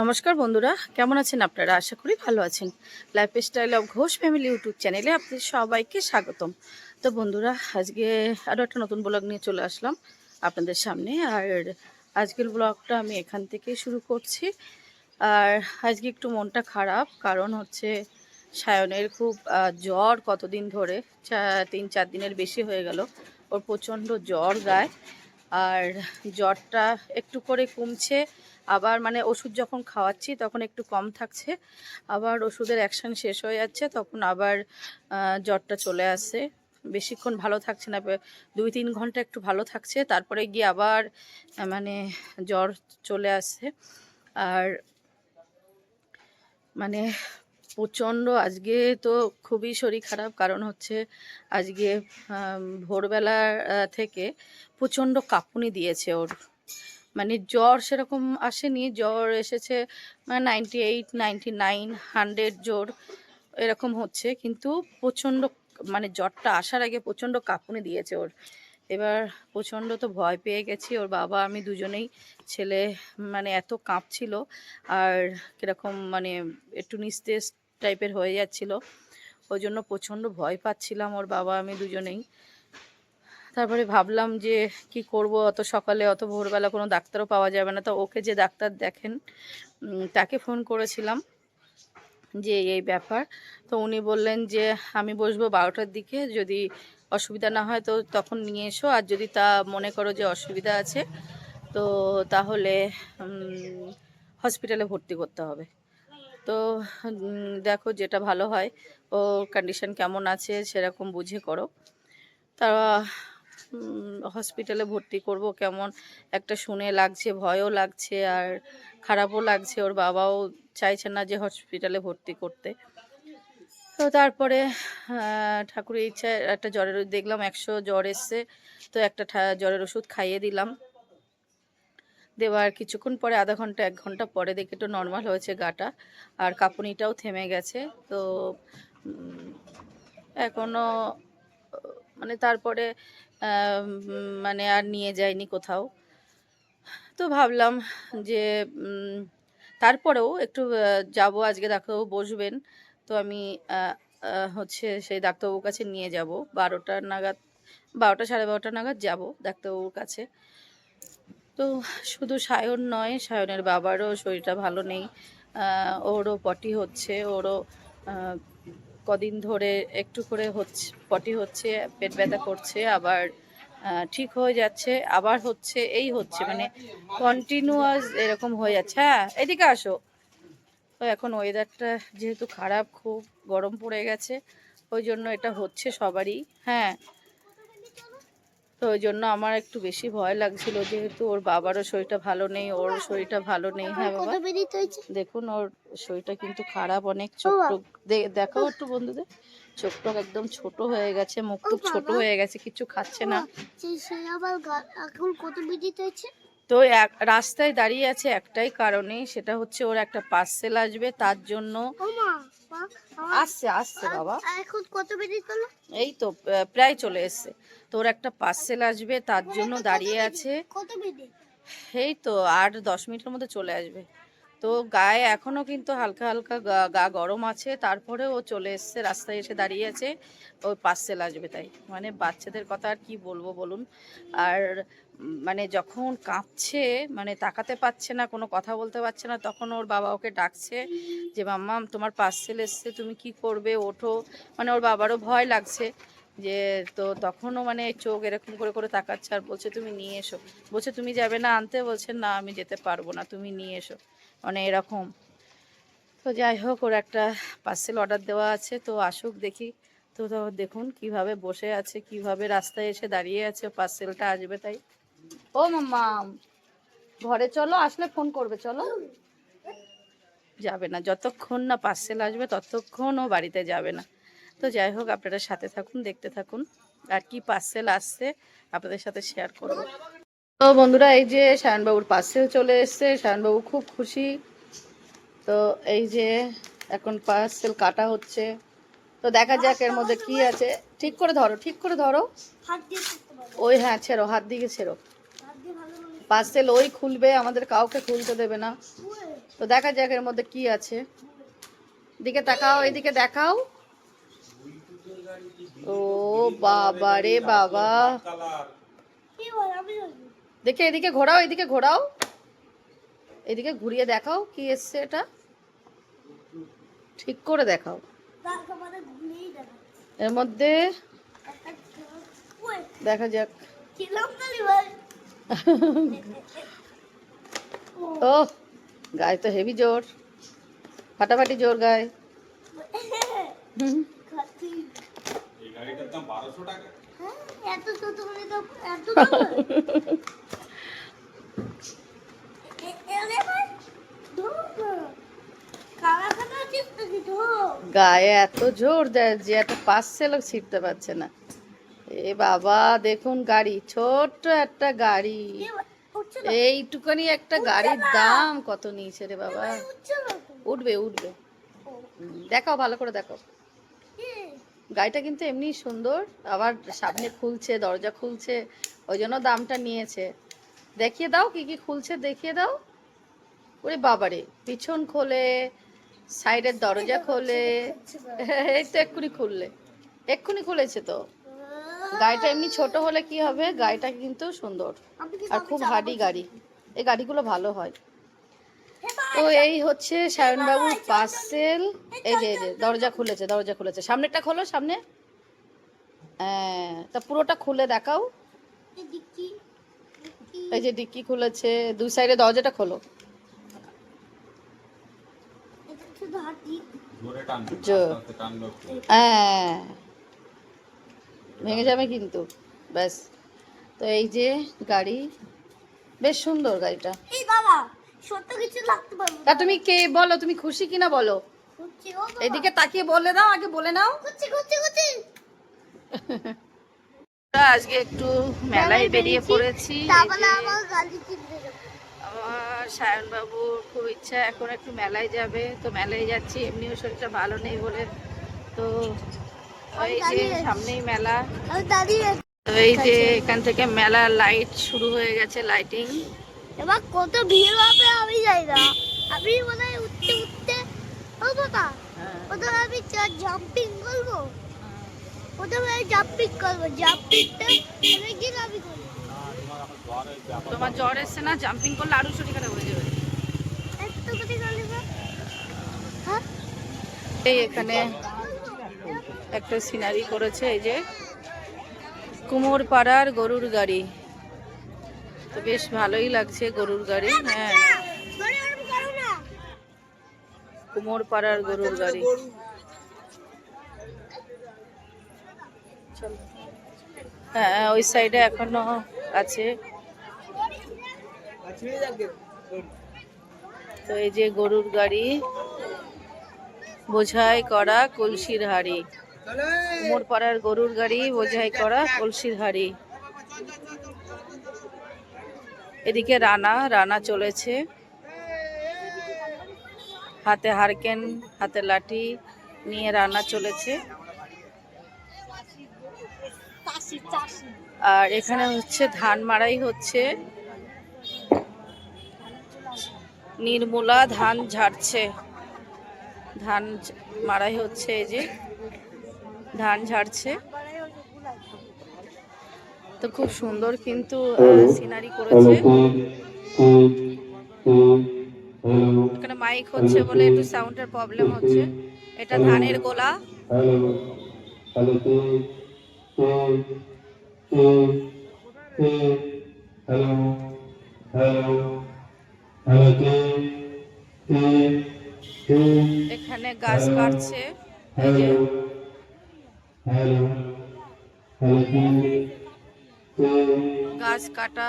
নমস্কার বন্ধুরা, কেমন আছেন আপনারা? আশা করি ভালো আছেন। Life style of Ghosh family YouTube চ্যানেলে আপনাদের সবাইকে স্বাগতম। তো বন্ধুরা, আজকে আরও একটা নতুন ব্লগ নিয়ে চলে আসলাম আপনাদের সামনে। আর আজকের ব্লগটা আমি এখান থেকে শুরু করছি। আর আজকে একটু মনটা খারাপ, কারণ হচ্ছে সায়নের খুব জ্বর কতদিন ধরে তিন, চার দিনের বেশি হয়ে গেল। ওর প্রচণ্ড জ্বর গায়। আর জ্বরটা একটু করে কমছে। আবার মানে ওষুধ যখন খাওয়াচ্ছি তখন একটু কম থাকছে। আবার ওষুধের অ্যাকশন শেষ হয়ে যাচ্ছে, তখন আবার জ্বরটা চলে আসে। বেশিক্ষণ ভালো থাকছে না দুই তিন ঘণ্টা একটু ভালো থাকছে। তারপরে গিয়ে আবার মানে জ্বর চলে আসে। আর মানে প্রচণ্ড। আজকে তো খুবই শরীর খারাপ, কারণ হচ্ছে আজকে ভোরবেলা থেকে প্রচণ্ড কাঁপুনি দিয়েছে ওর। মানে জ্বর সেরকম আসেনি, জ্বর এসেছে মানে ninety eight ninety nine hundred জ্বর এরকম হচ্ছে। কিন্তু প্রচণ্ড মানে জ্বরটা আসার আগে প্রচণ্ড কাঁপুনি দিয়েছে ওর। এবার প্রচণ্ড তো ভয় পেয়ে গেছি, ওর বাবা, আমি দুজনেই ছেলে মানে এত কাঁপছিল। আর কীরকম মানে একটু নিস্তেজ টাইপের হয়ে যাচ্ছিল। ওই জন্য প্রচণ্ড ভয় পাচ্ছিলাম ওর বাবা, আমি দুজনেই। তারপরে ভাবলাম যে কি করব, অত সকালে, অত ভোরবেলা কোনো ডাক্তারও পাওয়া যাবে না। তো ওকে যে ডাক্তার দেখেন তাকে ফোন করেছিলাম যে এই ব্যাপার। তো উনি বললেন যে, আমি বসবো বারোটার দিকে, যদি অসুবিধা না হয় তো তখন নিয়ে এসো। আর যদি তা মনে করো যে অসুবিধা আছে, তো তাহলে হসপিটালে ভর্তি করতে হবে। তো দেখো যেটা ভালো হয়, ও কন্ডিশন কেমন আছে সেরকম বুঝে করো। তা হসপিটালে ভর্তি করব কেমন? একটা শুনে লাগছে, ভয়ও লাগছে আর খারাপও লাগছে, ওর বাবাও চাইছে না যে হসপিটালে ভর্তি করতে। তো তারপরে ঠাকুরের ইচ্ছা একটা জ্বরের দেখলাম, একশো জ্বর এসছে, তো একটা জ্বরের ওষুধ খাইয়ে দিলাম। দেওয়ার কিছুক্ষণ পরে আধা ঘণ্টা এক ঘণ্টা পরে দেখে একটু নর্মাল হয়েছে গাটা। আর কাঁপুনিটাও থেমে গেছে। তো উম, এখনও মানে তারপরে মানে আর নিয়ে যায়নি কোথাও। তো ভাবলাম যে তারপরেও একটু যাব আজকে ডাক্তারবাবু বসবেন। তো আমি হচ্ছে সেই ডাক্তারবাবুর কাছে নিয়ে যাব। বারোটা নাগাদ বারোটা সাড়ে বারোটা নাগাদ যাব ডাক্তারবাবুর কাছে। তো শুধু সায়ন নয়, সায়নের বাবারও শরীরটা ভালো নেই। ওরও পটি হচ্ছে, ওরও কদিন ধরে একটু করে হচ্ছে, পটি হচ্ছে, পেট ব্যথা করছে, আবার ঠিক হয়ে যাচ্ছে, আবার হচ্ছে, এই হচ্ছে মানে কন্টিনিউয়াস এরকম হয়ে যাচ্ছে। হ্যাঁ এদিকে আসো। তো এখন ওয়েদারটা যেহেতু খারাপ, খুব গরম পড়ে গেছে, ওই জন্য এটা হচ্ছে সবারই। হ্যাঁ তো ওই জন্য আমার একটু বেশি ভয় লাগছিল যেহেতু ওর বাবারও শরীরটা ভালো নেই ওর শরীরটা ভালো নেই হ্যাঁ বাবা? দেখুন ওর শরীরটা কিন্তু খারাপ অনেক চোখ টোক দেখাও একটু বন্ধুদের চোখ টোক একদম ছোট হয়ে গেছে মুখ টুক ছোট হয়ে গেছে কিছু খাচ্ছে না। আবার এখন কত বেরিয়ে হয়েছে? তো এক রাস্তায় দাঁড়িয়ে আছে একটাই কারণে সেটা হচ্ছে ওর একটা পার্সেল আসবে তার জন্য আসছে আসছে বাবা। এখন কত বেজে এই তো প্রায় চলে এসছে। তোর একটা পার্সেল আসবে তার জন্য দাঁড়িয়ে আছে। এই তো আর দশ মিনিটের মধ্যে চলে আসবে। তো গায়ে এখনও কিন্তু হালকা হালকা গা- গরম আছে। তারপরে ও চলে এসছে, রাস্তায় এসে দাঁড়িয়ে আছে। ওই পার্সেল আসবে তাই। মানে বাচ্চাদের কথা আর কি বলব বলুন? আর মানে যখন কাঁপছে মানে তাকাতে পারছে না, কোনো কথা বলতে পারছে না, তখন ওর বাবা ওকে ডাকছে যে, মাম্মা, তোমার পার্সেল এসছে, তুমি কি করবে? ওঠো। মানে ওর বাবারও ভয় লাগছে যে, তো তখনও মানে চোখ এরকম করে করে তাকাচ্ছে আর বলছে, তুমি নিয়ে এসো। বলছে, তুমি যাবে না আনতে? বলছে, না, আমি যেতে পারব না, তুমি নিয়ে এসো। মানে এরকম। তো যাই হোক, ওর একটা পার্সেল অর্ডার দেওয়া আছে, তো আসুক দেখি। তো দেখুন কীভাবে বসে আছে, কীভাবে রাস্তায় এসে দাঁড়িয়ে আছে পার্সেলটা আসবে তাই। ও মাম্মা, ঘরে চলো, আসলে ফোন করবে, চলো। যাবে না, যতক্ষণ না পার্সেল আসবে, ততক্ষণ ও বাড়িতে যাবে না। তো যাই হোক, আপনারা সাথে থাকুন, দেখতে থাকুন, আর কি পার্সেল আসছে, আপনাদের সাথে শেয়ার করব। তো বন্ধুরা এই যে শায়নবাবুর পার্সেল চলে এসছে। শায়নবাবু খুব খুশি। তো এই যে এখন পার্সেল কাটা হচ্ছে। তো দেখা যাক এর মধ্যে কি আছে। ঠিক করে ধরো ঠিক করে ধরো। ওই হ্যাঁ ছেড়ো হাত দিকে ছেড়ো। পার্সেল ওই খুলবে আমাদের কাউকে খুলতে দেবে না। তো দেখা যাক এর মধ্যে কি আছে। দিকে তাকাও এদিকে দেখাও। ও বাবা রে বাবা। দেখে এদিকে ঘোরাও এদিকে ঘোরাও। এদিকে ঘুরিয়ে দেখাও কি এসছে এটা। ঠিক করে দেখাও। এর মধ্যে দেখা যাক। ও গায়ে তো হেভি জোর। ফাটাফাটি জোর গায়ে। এই গাড়িটার দাম বারোশো টাকা। হ্যাঁ এত তো এত দাম এ- এলে ভাই ধুর কালা কালা আছিস নাকি ধুর গায়ে এত জোর দেয় যে একটা লোক ছিটতে পারছে না। এ বাবা, দেখুন গাড়ি, ছোট্ট একটা গাড়ি। এইটুকানি একটা গাড়ির দাম কত নিয়েছে রে বাবা? উঠবে উঠবে। দেখাও, ভালো করে দেখাও। গাড়িটা কিন্তু এমনি সুন্দর, আবার সামনে খুলছে, দরজা খুলছে, ওই জন্য দামটা নিয়েছে। দেখিয়ে দাও কি কি খুলছে, দেখিয়ে দাও। ওরে বাবারে পিছন খোলে সাইডের দরজা খোলে এই তো এক্ষুনি খুললে। এক্ষুনি খুলেছে তো। গাড়িটা এমনি ছোট হলে কি হবে? গাড়িটা কিন্তু সুন্দর। আর খুব হাডি গাড়ি। এই গাড়িগুলো ভালো হয়। তো এই হচ্ছে সায়নবাবুর পার্সেল। এই যে এই যে দরজা খুলেছে দরজা খুলেছে। সামনেরটা খোলো সামনে। হ্যাঁ তা পুরোটা খুলে দেখাও। এই যে ডিক্কি খুলেছে দুই সাইডে দরজাটা খোলো এটা শুধু হাতি। জোরে টানবে জোর। আস্তে আস্তে টানবে একটু। হ্যাঁ। ভেঙে যাবে কিন্তু ব্যাস। তো এই যে গাড়ি বেশ সুন্দর গাড়িটা। এই বাবা, সত্য কিছু লাগতে পারব তা তুমি কে বলো তুমি খুশি কিনা বলো। এদিকে তাকিয়ে বলে দাও আগে বলে নাও। আজকে একটু মেলায় বেরিয়ে পড়েছি আমার গাড়ি কিনতে। আমার সায়নবাবুর খুব ইচ্ছা এখন একটু মেলায় যাবে। তো মেলায় যাচ্ছি এমনিও শরীরটা ভালো নেই বলে। তো এই যে সামনেই মেলা। তো এই যে এখান থেকে মেলা লাইট শুরু হয়ে গেছে লাইটিং এবার কত ভিড় হবে আমি যাই না। আমি মনে হয় উঠতে উঠতে ও বাবা প্রথমে আমি জাম্পিং করব। প্রথমে আমি জাম্পিং করব। জাম্পিংটা অনেক দিন আমি করব তোমার জ্বর এসছে না? জাম্পিং করলে আরও শরীর খারাপ হয়ে যাবে? হ্যাঁ? এই এখানে একটা সিনারি করেছে এই যে কুমোর পাড়ার গরুর গাড়ি। তো বেশ ভালোই লাগছে গরুর গাড়ি হ্যাঁ না। কুমোর পাড়ার গরুর গাড়ি। হ্যাঁ ওই সাইডে এখনও আছে। তো এই যে গরুর গাড়ি, বোঝাই করা কলসির হাড়ি। কুমোর পাড়ার গরুর গাড়ি, বোঝাই করা কলসির হাড়ি। এদিকে রানা রানা চলেছে। হাতে হারকেন, হাতে লাঠি নিয়ে রান্না চলেছে। আর এখানে হচ্ছে ধান মাড়াই হচ্ছে। নির্মূলা ধান ঝাড়ছে। ধান মারাই হচ্ছে এই যে ধান ঝাড়ছে। তো খুব সুন্দর কিন্তু সিনারি করেছে। এখানে মাইক হচ্ছে বলে একটু সাউন্ডের প্রবলেম হচ্ছে। এটা ধানের গোলা। এখানে গাছ কাটছে গাছ কাটা।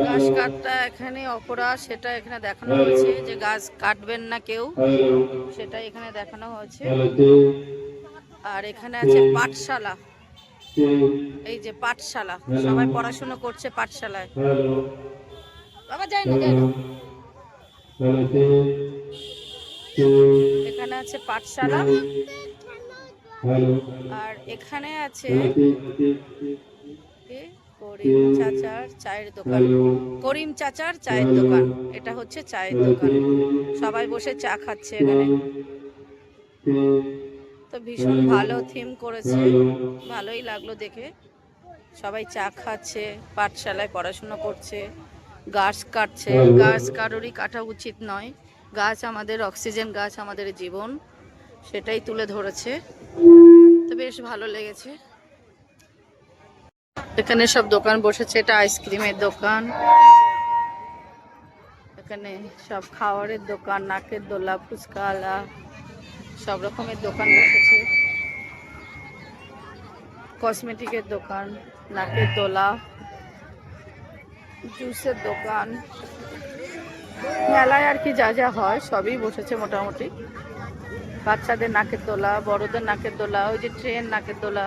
গাছ কাটা এখানে অপরাধ সেটা এখানে দেখানো হয়েছে যে গাছ কাটবেন না কেউ। সেটা এখানে দেখানো হয়েছে। আর এখানে আছে পাঠশালা। এই যে পাঠশালা সবাই পড়াশোনা করছে পাঠশালায়। বাবা যাই না যাই এখানে আছে পাঠশালা। আর এখানে আছে করিম চাচার চায়ের দোকান। করিম চাচার চায়ের দোকান। এটা হচ্ছে চায়ের দোকান। সবাই বসে চা খাচ্ছে এখানে। তো ভীষণ ভালো থিম করেছে। ভালোই লাগল দেখে। সবাই চা খাচ্ছে, পাঠশালায় পড়াশুনো করছে গাছ কাটছে। গাছ কারোরই কাটা উচিত নয়। গাছ আমাদের অক্সিজেন, গাছ আমাদের জীবন, সেটাই তুলে ধরেছে। তো বেশ ভালো লেগেছে। এখানে সব দোকান বসেছে, এটা আইসক্রিমের দোকান। এখানে সব খাওয়ারের দোকান, নাকের দোলা, ফুচকা, আলা। সব রকমের দোকান বসেছে। কসমেটিকের দোকান, নাকের দোলা, জুসের দোকান। মেলায় আর কি যা যা হয়, সবই বসেছে মোটামুটি। বাচ্চাদের নাকের দোলা, বড়দের নাকের দোলা, ওই যে ট্রেন নাকের দোলা।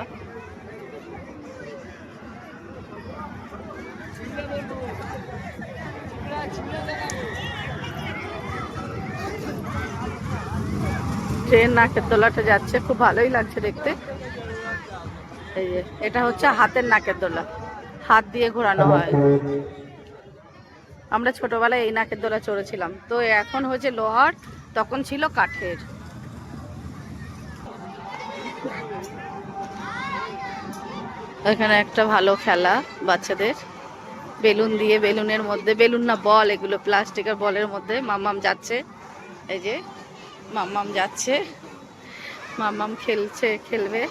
ট্রেন নাকের দোলাটা যাচ্ছে, খুব ভালোই লাগছে দেখতে। এই যে, এটা হচ্ছে হাতের নাকের দোলা। হাত দিয়ে ঘোরানো হয়। আমরা ছোটবেলায় এই নাকের দোলা চড়েছিলাম। তো এখন হয়েছে লোহার, তখন ছিল কাঠের। এখানে একটা ভালো খেলা বাচ্চাদের। বেলুন দিয়ে, বেলুনের মধ্যে, বেলুন না, বল এগুলো, প্লাস্টিকের বলের মধ্যে মাম্মাম যাচ্ছে। এই যে মাম্মাম যাচ্ছে। মাম্মাম খেলছে, খেলবে।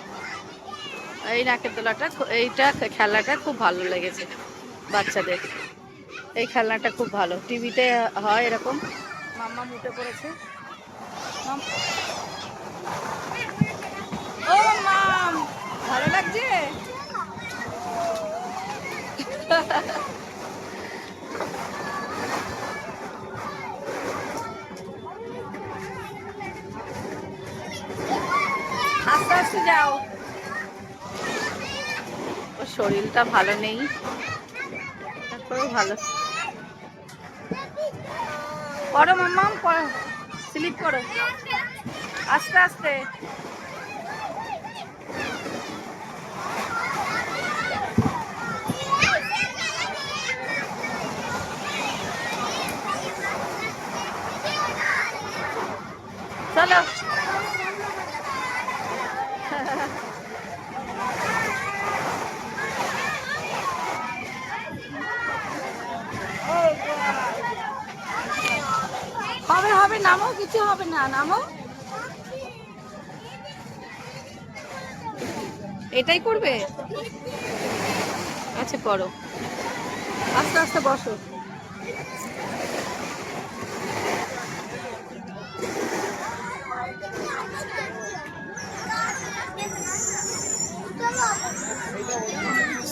এই নাকের দোলাটা এইটা খেলাটা খুব ভালো লেগেছে বাচ্চাদের। এই খেলনাটা খুব ভালো। টিভিতে হয় এরকম। মাম্মা উঠে পড়েছে। ও মাম, ভালো লাগছে? আস্তে যাও। ওর শরীরটা ভালো নেই। তারপরেও ভালো। করো মাম্মাম করো স্লিপ করো। আস্তে আস্তে। চলো হবে হবে নামো কিছু হবে না নামো। এটাই করবে? আচ্ছা করো। আস্তে আস্তে বসো।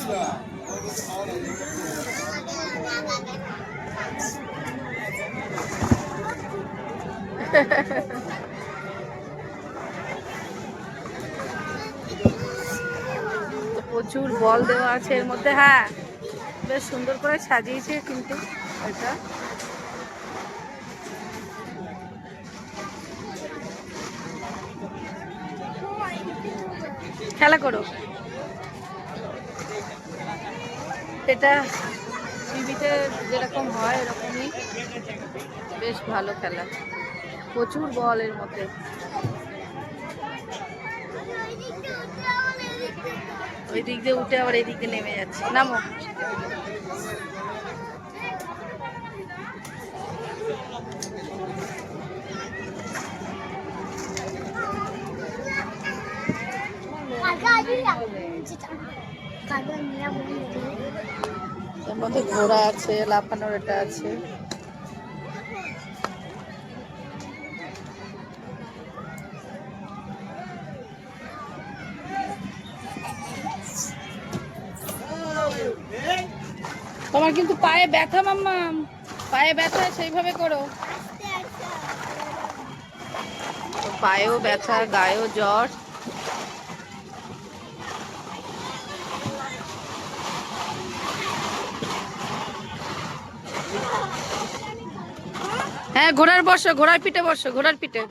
তো প্রচুর বল দেওয়া আছে এর মধ্যে হ্যাঁ। বেশ সুন্দর করে সাজিয়েছে কিন্তু এটা। খেলা করো। এটা টিভিতে যেরকম হয়, এরকমই। বেশ ভালো খেলা। প্রচুর বল এর মধ্যে। ওই দিক দিয়ে উঠে আবার এই দিক দিয়ে নেমে। যাচ্ছে নামো এর মধ্যে ঘোড়া আছে লাফানোর এটা আছে। কিন্তু পায়ে ব্যথা মাম্মা। পায়ে ব্যথা সেইভাবে করো। পায়েও ব্যথা গায়েও জ্বর। হ্যাঁ ঘোড়ার বসো ঘোড়ার পিঠে বসো ঘোড়ার পিঠে।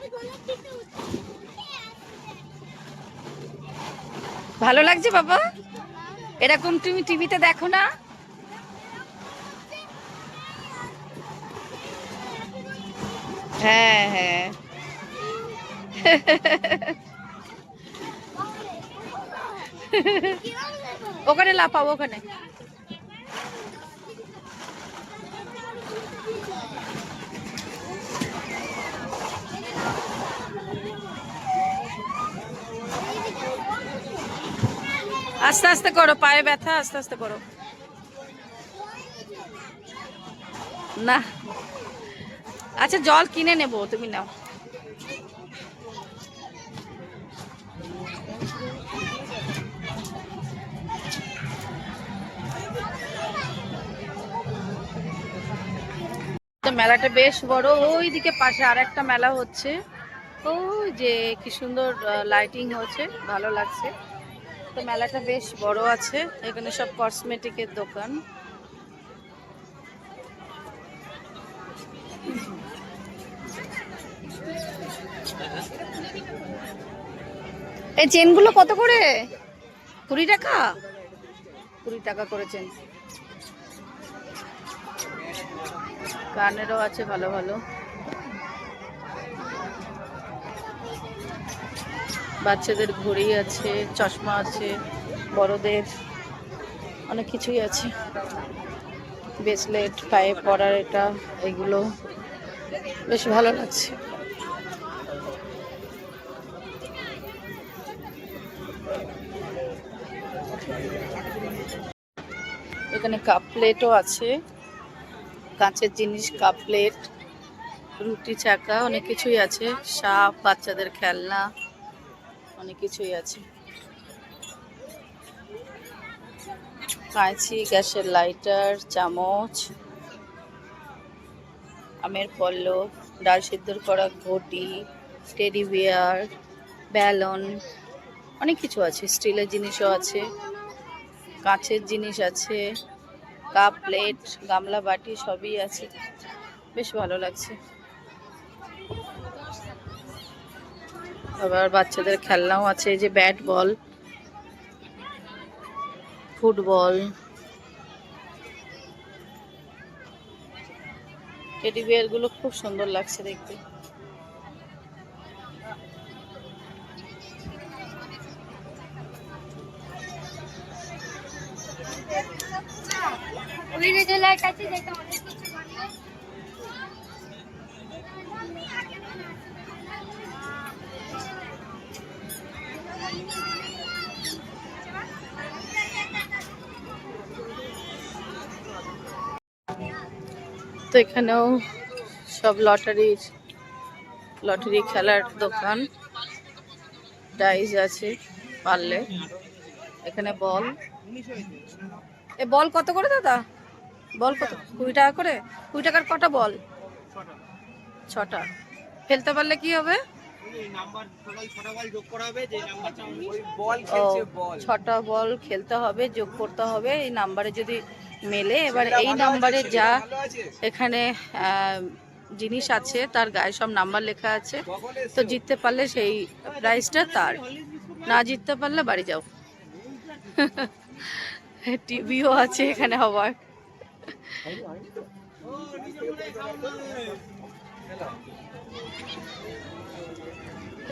ভালো লাগছে বাবা? এরকম তুমি টিভিতে দেখো না? হ্যাঁ হ্যাঁ। ওখানে লাফাবো ওখানে। আস্তে আস্তে করো পায়ে ব্যথা আস্তে আস্তে করো। না। আচ্ছা জল কিনে নেব, তুমি নাও। তো মেলাটা বেশ বড়। ওইদিকে পাশে আর একটা মেলা হচ্ছে। ওই যে, কি সুন্দর লাইটিং হচ্ছে, ভালো লাগছে। তো মেলাটা বেশ বড় আছে। এখানে সব কসমেটিকের দোকান। এই চেনগুলো কত করে? কুড়ি টাকা? কুড়ি টাকা করে চেন। কানেরও আছে ভালো ভালো। বাচ্চাদের ঘড়ি আছে, চশমা আছে, বড়দের অনেক কিছুই আছে। ব্রেসলেট, পায়ে পরার এটা, এগুলো বেশ ভালো লাগছে এখানে কাপ প্লেটও আছে। কাঁচের জিনিস কাপ প্লেট রুটি, চাকা, অনেক কিছুই আছে। সাপ, বাচ্চাদের খেলনা, অনেক কিছুই আছে। কাঁচি, গ্যাসের লাইটার চামচ, আমের পল্লব, ডাল সিদ্ধর করা ঘটি টেডি বিয়ার ব্যালন, অনেক কিছু আছে। স্টিলের জিনিসও আছে। কাঁচের জিনিস আছে। কাপ, প্লেট, গামলা, বাটি সবই আছে। বেশ ভালো লাগছে। আবার বাচ্চাদের খেলনাও আছে যে ব্যাট বল, ফুটবল, টেডি বিয়ারগুলো খুব সুন্দর লাগছে দেখতে। তো এখানেও সব লটারির লটারি খেলার দোকান। ডাইস আছে পারলে। এখানে বল। এ বল কত করে দাদা? বল কত? কুড়ি টাকা করে? কুড়ি টাকার কটা বল? ছটা। ফেলতে পারলে কি হবে? ছটা বল খেলতে হবে, যোগ করতে হবে, এই নাম্বারে যদি মেলে, এবার এই নাম্বারে যা এখানে জিনিস আছে, তার গায়ে সব নাম্বার লেখা আছে, তো জিততে পারলে সেই প্রাইসটা তার। না জিততে পারলে বাড়ি যাও। টিভিও আছে এখানে আবার।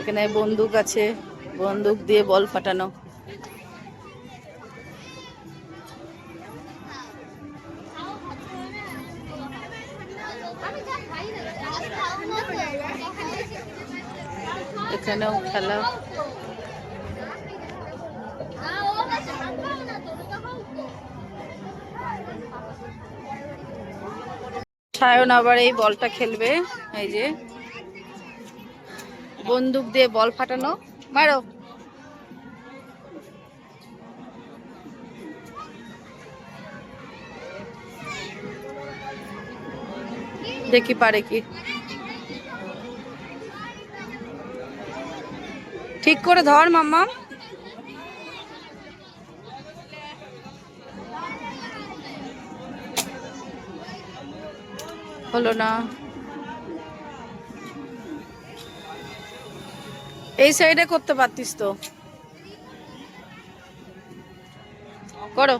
এখানে বন্দুক আছে বন্দুক দিয়ে বল ফাটানো। এখানেও খেলা। সায়ন আবার এই বলটা খেলবে, এই যে। বন্দুক দিয়ে বল ফাটানো। মারো। দেখি পারে কি। ঠিক করে ধর মাম্মা হলো না। এই সাইডে করতে পারতিস তো। কর।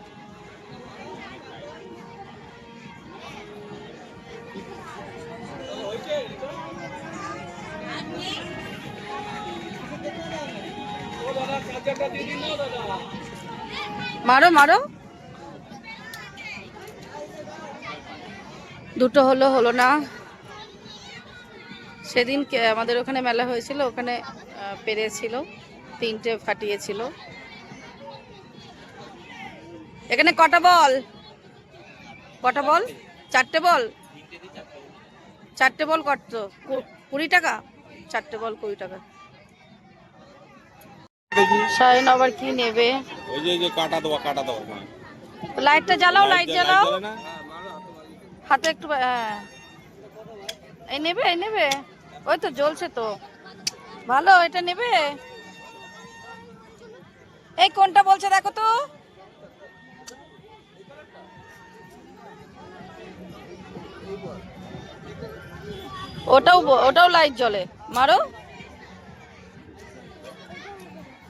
মারো মারো। দুটো হলো হলো না। সেদিন আমাদের ওখানে মেলা হয়েছিল ওখানে পেরেছিল তিনটে ফাটিয়েছিল। এখানে কটা বল? কটা বল? চারটে বল? চারটে বল কত? কুড়ি টাকা? চারটে বল কুড়ি টাকা। সায়ন আবার কি নেবে? ওই যে কাটা দেওয়া কাটা দেওয়া। লাইটটা জ্বালাও লাইট জ্বালা- জ্বালাও? হাতে একটু এই নেবে এই নেবে। ওই তো জ্বলছে তো। ভালো, এটা নেবে। এই কোনটা বলছে দেখো তো। ওটাও ওটাও লাইট জ্বলে। মারো।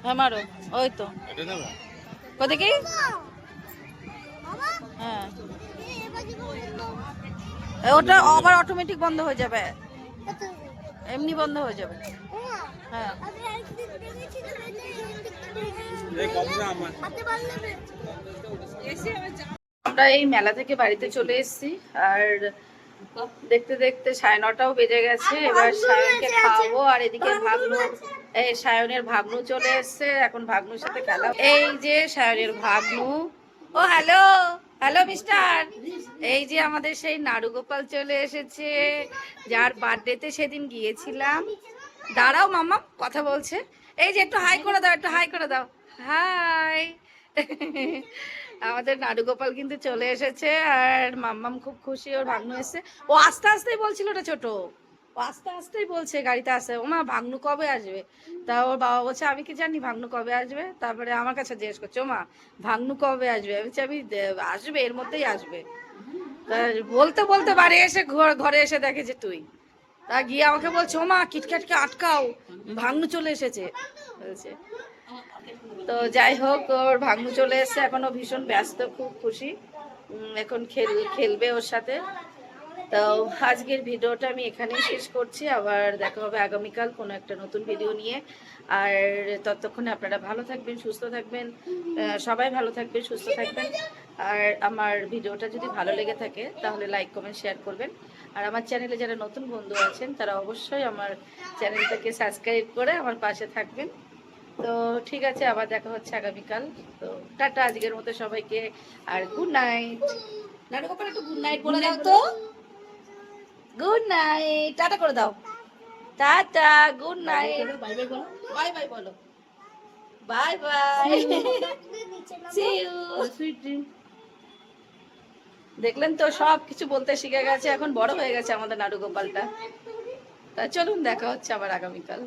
হ্যাঁ মারো। ওই তো। কোথায় কি? হ্যাঁ। ওটা আবার অটোমেটিক বন্ধ হয়ে যাবে। এমনি বন্ধ হয়ে যাবে। হ্যাঁ। আমরা। এই মেলা থেকে বাড়িতে চলে এসেছি আর দেখতে দেখতে সাড়ে নটাও বেজে গেছে এবার সায়নকে খাওয়াবো আর এদিকে ভাগনু এই সায়নের ভাগনু চলে এসেছে এখন ভাগনুর সাথে খেলা এই যে সায়নের ভাগনু। ও হ্যালো হ্যালো মিস্টার এই যে আমাদের সেই নাড়ুগোপাল চলে এসেছে, যার বার্থডেতে সেদিন গিয়েছিলাম। দাঁড়াও মামা কথা বলছে। এই যে একটু হাই করে দাও, একটু হাই করে দাও। হাই আমাদের নাড়ুগোপাল কিন্তু চলে এসেছে, আর মাম্মাম খুব খুশি, ওর ভাগ্ন এসেছে। ও আস্তে আস্তেই বলছিল ওটা ছোট। আস্তে আস্তেই বলছে, গাড়িতে আসে। ও মা, ভাগ্নু কবে আসবে? তা ওর বাবা বলছে, আমি কি জানি ভাগ্নু কবে আসবে? তারপরে আমার কাছে জিজ্ঞেস করছে মা ভাগ্নু কবে আসবে? আমি আমি আসবে, এর মধ্যেই আসবে। বলতে বলতে বাড়ি এসে ঘর- এসে দেখে যে তুই। তা গিয়ে আমাকে বলছে ও মা কিটক্যাটকে আটকাও, ভাগ্নু চলে এসেছে। বলছে। তো যাই হোক, ওর ভাগ্নু চলে এসেছে, এখনও ভীষণ ব্যস্ত, খুব খুশি। এখন খেল, খেলবে ওর সাথে। তো আজকের ভিডিওটা আমি এখানেই শেষ করছি। আবার দেখা হবে আগামীকাল কোনো একটা নতুন ভিডিও নিয়ে। আর ততক্ষণে আপনারা ভালো থাকবেন সুস্থ থাকবেন সবাই ভালো থাকবেন সুস্থ থাকবেন। আর আমার ভিডিওটা যদি ভালো লেগে থাকে তাহলে লাইক কমেন্ট শেয়ার করবেন। আর আমার চ্যানেলে যারা নতুন বন্ধু আছেন তারা অবশ্যই আমার চ্যানেলটাকে সাবস্ক্রাইব করে আমার পাশে থাকবেন। তো ঠিক আছে আবার দেখা হচ্ছে আগামীকাল। তো টাটা আজকের মতো সবাইকে। আর গুড নাইট নাটক একটু গুড নাইট বলে দাও তো। গুড নাইট টাটা করে দাও। Tata good night bye bye বলো বাই বাই বলো bye bye see you sweet dream দেখলেন তো সব কিছু বলতে শিখে গেছে এখন বড় হয়ে গেছে আমাদের নাড়ু গোপালটা তা চলুন দেখা হচ্ছে আবার আগামীকাল।